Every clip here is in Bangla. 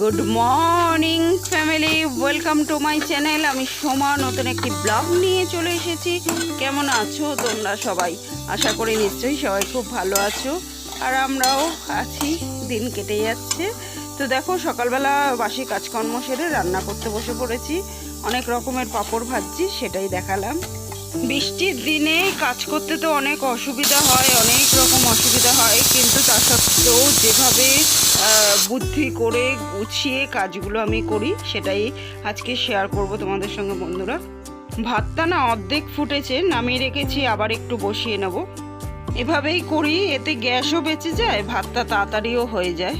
Good morning family welcome to my channel আমি সোমা, নতুন একটি ব্লগ নিয়ে চলে এসেছি। কেমন আছো তোমরা সবাই? আশা করি নিশ্চয়ই সবাই খুব ভালো আছো। আর আমরাও আছি। দিন কেটে যাচ্ছে। তো দেখো, সকালবেলা বাসি কাজকর্ম সেরে রান্না করতে বসে পড়েছি। অনেক রকমের পাঁপড় ভাজছি, সেটাই দেখালাম। বৃষ্টির দিনে কাজ করতে তো অনেক অসুবিধা হয়, অনেক রকম অসুবিধা হয়। কিন্তু তা সত্ত্বেও যেভাবে বুদ্ধি করে গুছিয়ে কাজগুলো আমি করি, সেটাই আজকে শেয়ার করব তোমাদের সঙ্গে বন্ধুরা। ভাতটা না অর্ধেক ফুটেছে, নামিয়ে রেখেছি, আবার একটু বসিয়ে নেব। এভাবেই করি, এতে গ্যাসও বেঁচে যায়, ভাতটা তাড়াতাড়িও হয়ে যায়।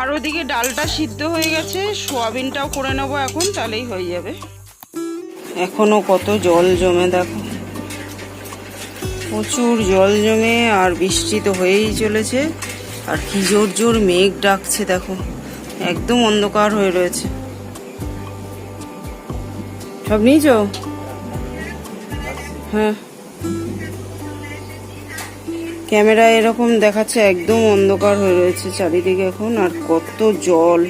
আর ওদিকে ডালটা সিদ্ধ হয়ে গেছে, সোয়াবিনটাও করে নেব এখন, তাহলেই হয়ে যাবে। এখনও কত জল জমে দেখো। প্রচুর জল জমে, আর বৃষ্টি তো হয়েই চলেছে। আর কি জোর জোর মেঘ ডাকছে, দেখো। একদম অন্ধকার হয়ে রয়েছে। সব নিয়েছ? হ্যাঁ। ক্যামেরা এরকম দেখাচ্ছে, একদম অন্ধকার হয়ে রয়েছে চারিদিকে এখন, আর কত জল।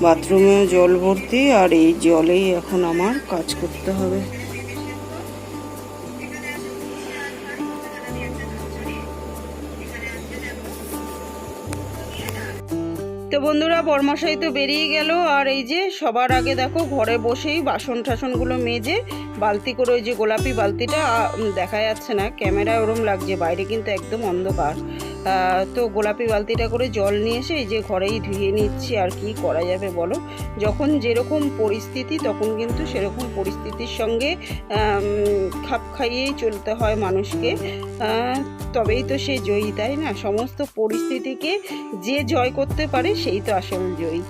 বাথরুমেও জল ভর্তি, আর এই জলেই এখন আমার কাজ করতে হবে। বন্ধুরা, বর্মাশাই তো বেরিয়ে গেল। আর এই যে সবার আগে দেখো, ঘরে বসেই বাসন টাসনগুলো মেজে বালতি করে ওই যে গোলাপি বালতিটা দেখা যাচ্ছে না ক্যামেরা ওরম লাগছে, বাইরে কিন্তু একদম অন্ধকার। তো গোলাপি বালতিটা করে জল নিয়ে এসে এই যে ঘরেই ধুয়ে নিচ্ছি, আর কি করা যাবে বলো? যখন যেরকম পরিস্থিতি, তখন কিন্তু সেরকম পরিস্থিতির সঙ্গে খাপ খাইয়েই চলতে হয় মানুষকে। তবেই তো সে জয়ী, তাই না? সমস্ত পরিস্থিতিকে যে জয় করতে পারে, সেই তো আসল জয়ী।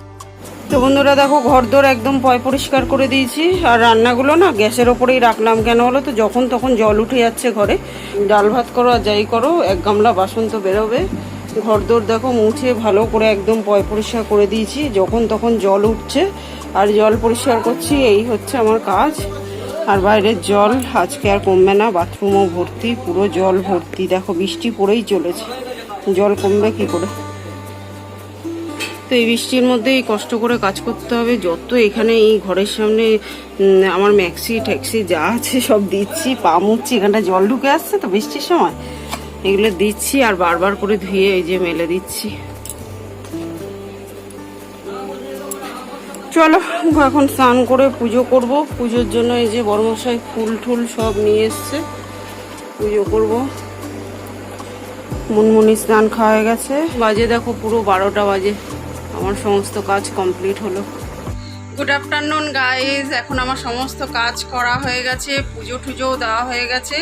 তো বন্ধুরা দেখো ঘর দোর একদম পয় পরিষ্কার করে দিয়েছি। আর রান্নাগুলো না গ্যাসের ওপরেই রাখলাম। কেন বলো তো, যখন তখন জল উঠে যাচ্ছে ঘরে। ডাল ভাত করো আর যাই করো, এক গামলা বাসন তো বেরোবে। ঘর দোর দেখো, মুছে ভালো করে একদম পয় পরিষ্কার করে দিয়েছি। যখন তখন জল উঠছে, আর জল পরিষ্কার করছি, এই হচ্ছে আমার কাজ। আর বাইরের জল আজকে আর কমবে না, বাথরুমও ভর্তি, পুরো জল ভর্তি। দেখো, বৃষ্টি পড়েই চলেছে। জল কমবে কি করে? তো এই বৃষ্টির মধ্যেই কষ্ট করে কাজ করতে হবে। যত এখানে এই ঘরের সামনে আমার ম্যাক্সি, ট্যাক্সি যা আছে সব দিচ্ছি, পা মুচ্ছি, এখানটা জল ঢুকে আসছে তো বৃষ্টির সময়। এগুলো দিচ্ছি আর বারবার করে ধুয়ে এই যে মেলে দিচ্ছি। চলো, এখন স্নান করে পুজো করব। পুজোর জন্য এই যে বড়মশাই ফুল টুল সব নিয়ে এসছে। পুজো করব। মুনমুনি স্নান খাওয়া গেছে। বাজে দেখো পুরো বারোটা বাজে। আমার সমস্ত কাজ কমপ্লিট হলো। গুড আফটারনুন গাইজ এখন আমার সমস্ত কাজ করা হয়ে গেছে, পুজো টুজোও দেওয়া হয়ে গেছে।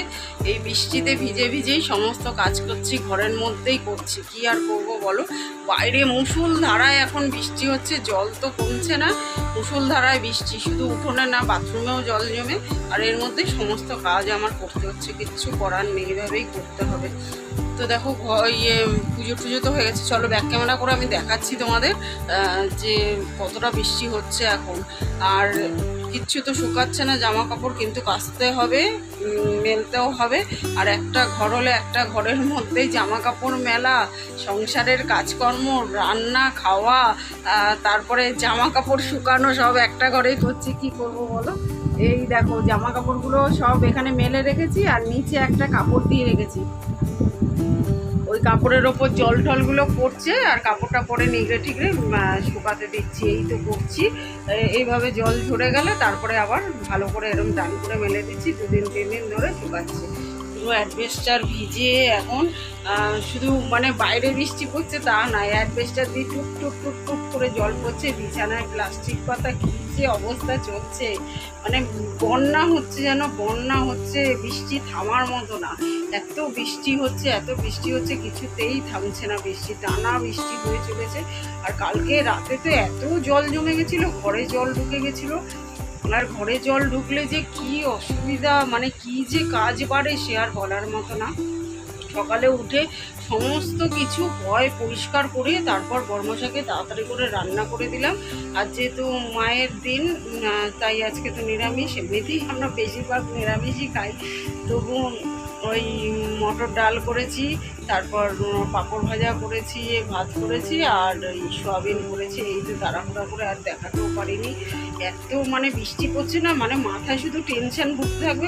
এই বৃষ্টিতে ভিজে ভিজেই সমস্ত কাজ করছি, ঘরের মধ্যেই করছি। কি আর করব বলো? বাইরে মুসুল ধারায় এখন বৃষ্টি হচ্ছে, জল তো কমছে না। মুসুল ধারায় বৃষ্টি, শুধু উঠোনে না, বাথরুমেও জল জমে। আর এর মধ্যে সমস্ত কাজ আমার করতে হচ্ছে, কিচ্ছু করার নেই, এভাবেই করতে হবে। তো দেখো ইয়ে পুজো টুজো তো হয়ে গেছে। চলো ব্যাক ক্যামেরা করে আমি দেখাচ্ছি তোমাদের যে কতটা বৃষ্টি হচ্ছে এখন। আর কিচ্ছু তো শুকাচ্ছে না জামা কাপড় কিন্তু কাচতে হবে মেলতেও হবে। আর একটা ঘর হলে একটা ঘরের মধ্যেই জামা কাপড় মেলা, সংসারের কাজকর্ম, রান্না, খাওয়া তারপরে জামা কাপড় শুকানো সব একটা ঘরেই করছি। কি করব বলো? এই দেখো জামা কাপড়গুলো সব এখানে মেলে রেখেছি আর নিচে একটা কাপড় দিয়ে রেখেছি। ওই কাপড়ের ওপর জল টলগুলো পড়ছে আর কাপড়টা পরে নিগড়ে আহ, শুকাতে দিচ্ছি এই তো করছি। এইভাবে জল ঝরে গেলে তারপরে আবার ভালো করে এরকম টান করে মেলে দিচ্ছি দুদিন তিন দিন ধরে শুকাচ্ছে। পুরো অ্যাডভেস্টার ভিজে এখন শুধু মানে বাইরে বৃষ্টি পড়ছে তা নয় অ্যাডভেস্টার দিয়ে টুক টুক টুক টুক করে জল পড়ছে বিছানায় প্লাস্টিক পাতা কী যে অবস্থা চলছে মানে বন্যা হচ্ছে যেন, বন্যা হচ্ছে, বৃষ্টি থামার মতো না। এত বৃষ্টি হচ্ছে, এত বৃষ্টি হচ্ছে, কিছুতেই থামছে না বৃষ্টি, টানা বৃষ্টি হয়ে চলেছে। আর কালকে রাতে তো এত জল জমে গেছিল, ঘরে জল ঢুকে গেছিল। আর ঘরে জল ঢুকলে যে কি অসুবিধা মানে কি যে কাজ বাড়ে সে আর বলার মতো না। সকালে উঠে সমস্ত কিছু ভয় পরিষ্কার করে তারপর বর্মশাকে তাড়াতাড়ি করে রান্না করে দিলাম। আর যেহেতু মায়ের দিন তাই আজকে তো নিরামিষ। এমনিতেই আমরা বেশিরভাগ নিরামিষই খাই। তবু ওই মটর ডাল করেছি, তারপর পাঁপড় ভাজা করেছি, ভাত করেছি, আর ওই সয়াবিন করেছি। এই তো তাড়াহুড়া করে আর দেখাতেও পারিনি। এত মানে বৃষ্টি পড়ছে না মানে মাথায় শুধু টেনশান ঘুরতে থাকবে।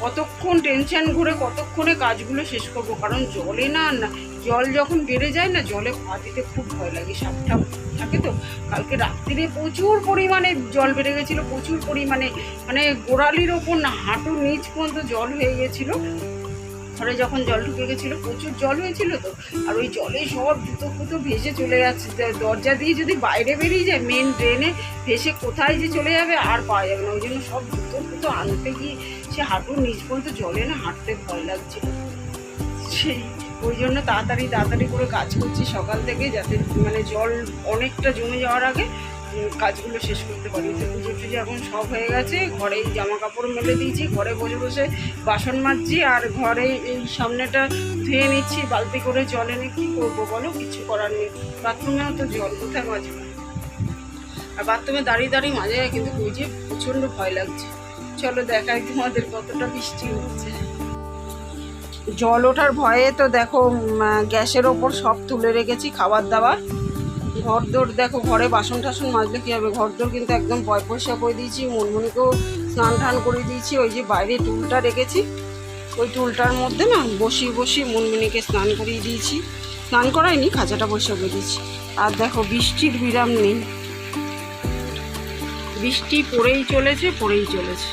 কতক্ষণ টেনশন ঘুরে কতক্ষণে কাজগুলো শেষ করব? কারণ জলে না জল যখন বেড়ে যায় না, জলে পা দিতে খুব ভয় লাগে সাপটা থাকে তো। কালকে রাত্রিরে প্রচুর পরিমাণে জল বেড়ে গেছিল, প্রচুর পরিমাণে মানে গোড়ালির ওপর না, হাঁটু নিচ পর্যন্ত জল হয়ে গেছিল। ঘরে যখন জল ঢুকে গেছিল, প্রচুর জল হয়েছিল তো। আর ওই জলে সব জুতো ফুতো ভেসে চলে যাচ্ছে। দরজা দিয়ে যদি বাইরে বেরিয়ে যায় মেন ড্রেনে ভেসে কোথায় যে চলে যাবে আর পাওয়া যাবে না। ওই জন্য সব জুতো ফুতো আনতে গিয়ে সে হাঁটুর নিচ পর্যন্ত জলে না হাঁটতে ভয় লাগছে। সেই, ওই জন্য তাড়াতাড়ি তাড়াতাড়ি করে কাজ করছি সকাল থেকে যাতে মানে জল অনেকটা জমে যাওয়ার আগে কাজগুলো শেষ করতে পারি। তো পুজো টুজো এখন সব হয়ে গেছে। ঘরেই জামা কাপড় মেলে দিয়েছি, ঘরে বসে বসে বাসন মাজছি আর ঘরে এই সামনেটা ধুয়ে নিচ্ছি, বালতি করে জল এনে কী করব বলো? কিছু করার নেই। বাথরুমেও তো জল কোথায় মাজবে? আর বাথরুমে দাঁড়িয়ে দাঁড়িয়ে মাঝে কিন্তু যে প্রচণ্ড ভয় লাগছে। চলো দেখাই তোমাদের কতটা বৃষ্টি হচ্ছে। জল ওঠার ভয়ে তো দেখো গ্যাসের ওপর সব তুলে রেখেছি খাবার দাবার ঘর ঘরদোর দেখো, ঘরে বাসন টাসন মাজলে কী হবে? ঘর ঘরদোর কিন্তু একদম পয় পয়সা করে দিয়েছি, মনমনিকেও স্নান টান করে দিয়েছি। ওই যে বাইরে টুলটা রেখেছি, ওই টুলটার মধ্যে না বসিয়ে বসিয়ে মনমনিকে স্নান করিয়ে দিয়েছি। স্নান করাইনি খাঁচাটা পয়সা করে দিয়েছি। আর দেখো, বৃষ্টির বিরাম নেই। বৃষ্টি পড়েই চলেছে পড়েই চলেছে।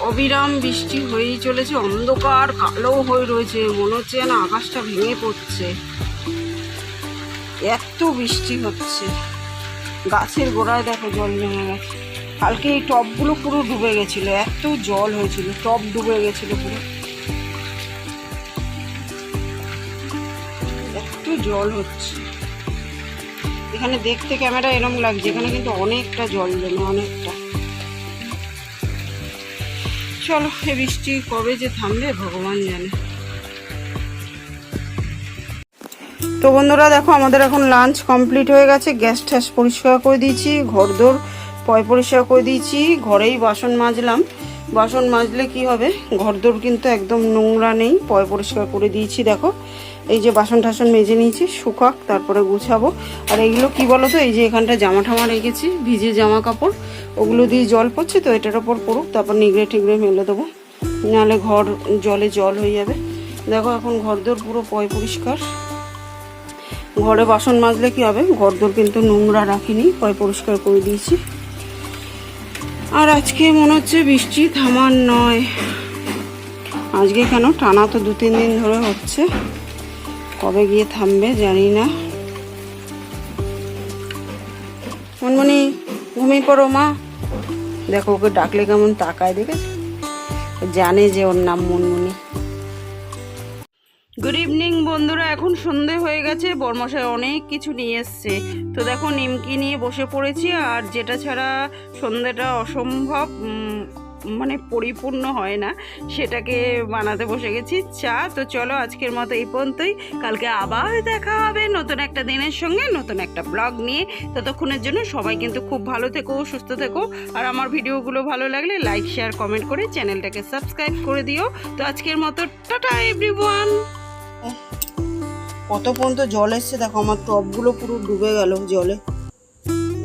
অবিরাম বৃষ্টি হয়েই চলেছে, অন্ধকার, কালো হয়ে রয়েছে, মনে হচ্ছে যেন আকাশটা ভেঙে পড়ছে। এত বৃষ্টি হচ্ছে। গাছের গোড়ায় দেখো জল জমে গেছে। কালকে এই টবগুলো পুরো ডুবে গেছিল, এত জল হয়েছিল টব ডুবে গেছিল পুরো। এত জল হচ্ছে। এখানে দেখতে ক্যামেরা এরম লাগছে, এখানে কিন্তু অনেকটা জল জমে, অনেকটা। চলো এ বৃষ্টি কবে যে থামবে, ভগবান জানে। তো বন্ধুরা, দেখো, আমাদের এখন লাঞ্চ কমপ্লিট হয়ে গেছে গ্যাস ট্যাস পরিষ্কার করে দিয়েছি, ঘরদোর পয় পরিষ্কার করে দিয়েছি, ঘরেই বাসন মাজলাম। বাসন মাজলে কি হবে, ঘরদোর কিন্তু একদম নোংরা নেই, পয় পরিষ্কার করে দিয়েছি, দেখো। এই যে বাসন টাসন মেজে নিয়েছি, শুকাক, তারপরে গুছাবো। আর এইগুলো কি বলো তো এই যে এখানটা জামা ঠামা রেখেছি, ভিজে জামা কাপড়, ওগুলো দিয়ে জল পড়ছে তো এটার ওপর পড়ুক, তারপর নিগড়ে টিগড়ে মেলে দেবো। নাহলে ঘর জলে জল হয়ে যাবে। দেখো এখন ঘরদোর পুরো পয় পরিষ্কার। ঘরে বাসন মাজলে কি হবে, ঘরদোর কিন্তু নোংরা রাখিনি, পয় পরিষ্কার করে দিয়েছি। আর আজকে মনে হচ্ছে বৃষ্টি থামার নয়। আজকে কেন? টানা তো দু তিন দিন ধরে হচ্ছে। কবে গিয়ে থামবে জানি না। মনমনি, ঘুমিয়ে পড়ো মা। দেখো ওকে ডাকলে কেমন তাকায় দেখে জানে যে ওর নাম মনমনি। গুড ইভিনিং বন্ধুরা, এখন সন্ধে হয়ে গেছে, বর্মশাই অনেক কিছু নিয়ে এসছে। তো দেখো, নিমকি নিয়ে বসে পড়েছি, আর যেটা ছাড়া সন্ধেটা অসম্ভব মানে পরিপূর্ণ হয় না, সেটাকে বানাতে বসে গেছি। চা তো চলো আজকের মতো এই পর্যন্তই। কালকে আবার দেখা হবে নতুন একটা দিনের সঙ্গে, নতুন একটা ব্লগ নিয়ে। ততক্ষণের জন্য সবাই কিন্তু খুব ভালো থেকো, সুস্থ থেকো। আর আমার ভিডিওগুলো ভালো লাগলে লাইক, শেয়ার, কমেন্ট করে চ্যানেলটাকে সাবস্ক্রাইব করে দিও। তো আজকের মতো টাটা, এভরিওয়ান! কত পর্যন্ত জল এসছে দেখো, আমার টবগুলো পুরো ডুবে গেল জলে।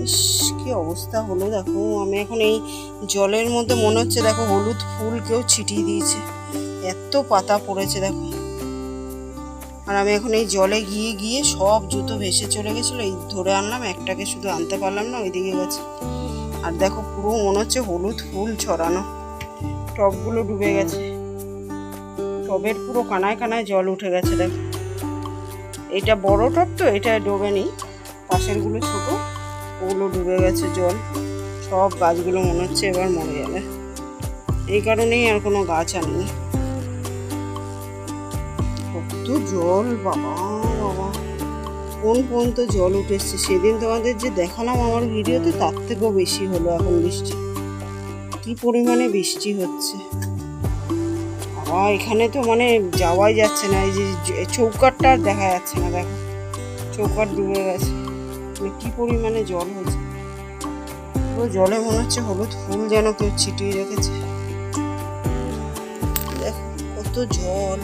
ইস, কি অবস্থা হলো দেখো। আমি এখন এই জলের মধ্যে মনে হচ্ছে, দেখো, হলুদ ফুল কেউ ছিটিয়ে দিয়েছে। এত পাতা পড়েছে, দেখো। আর আমি এখন এই জলে গিয়ে গিয়ে সব জুতো ভেসে চলে গেছিল, এই ধরে আনলাম, একটাকে শুধু আনতে পারলাম না, ওইদিকে গেছে। আর দেখো, পুরো মনে হচ্ছে হলুদ ফুল ছড়ানো। টবগুলো ডুবে গেছে। টবের পুরো কানায় কানায় জল উঠে গেছে, দেখো। এটা বড় টব তো, এটা ডোবেনি পাশেরগুলো ছোট। ওগুলো ডুবে গেছে, জল। সব গাছগুলো মনে হচ্ছে এবার মরে যাবে। এই কারণেই আর কোনো গাছ আনিনি। কত জল, বাবা বাবা। কোন পর্যন্ত জল উঠে এসছে? সেদিন তোমাদের যে দেখালাম আমার ভিডিওতে, তার থেকেও বেশি হলো এখন বৃষ্টি। কি পরিমাণে বৃষ্টি হচ্ছে। বাবা, এখানে তো মানে যাওয়াই যাচ্ছে না। এই যে চৌকাটটা আর দেখা যাচ্ছে না, দেখো। চৌকাট ডুবে গেছে। মানে কি পরিমাণে জল হয়েছে? পুরো জলে মনে হচ্ছে হলুদ ফুল যেন কেউ ছিটিয়ে রেখেছে। দেখ, কত জল।